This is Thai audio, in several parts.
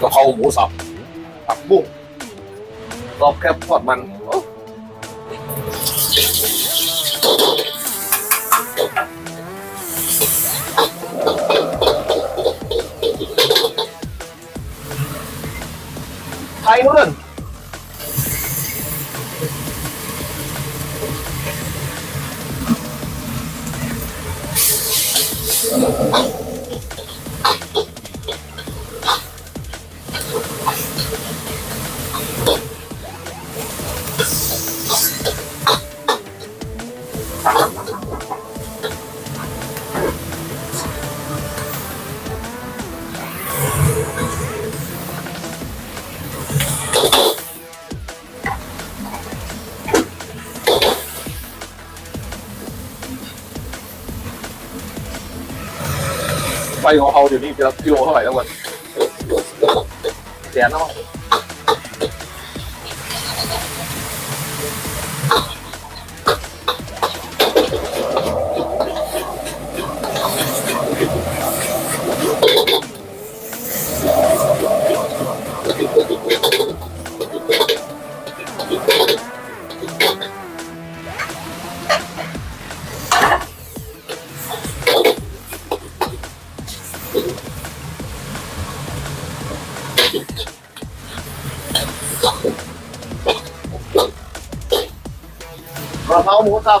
กะเพราหมูสับผักบุ้งรอบแคบทอดมันไทยนู้นน ไฟของเขาเดี๋ยวนี้กิโลกิโลเท่าไหร่แล้ววันแสนแล้ว กระเพราหมูสับ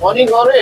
অনেক ঘরে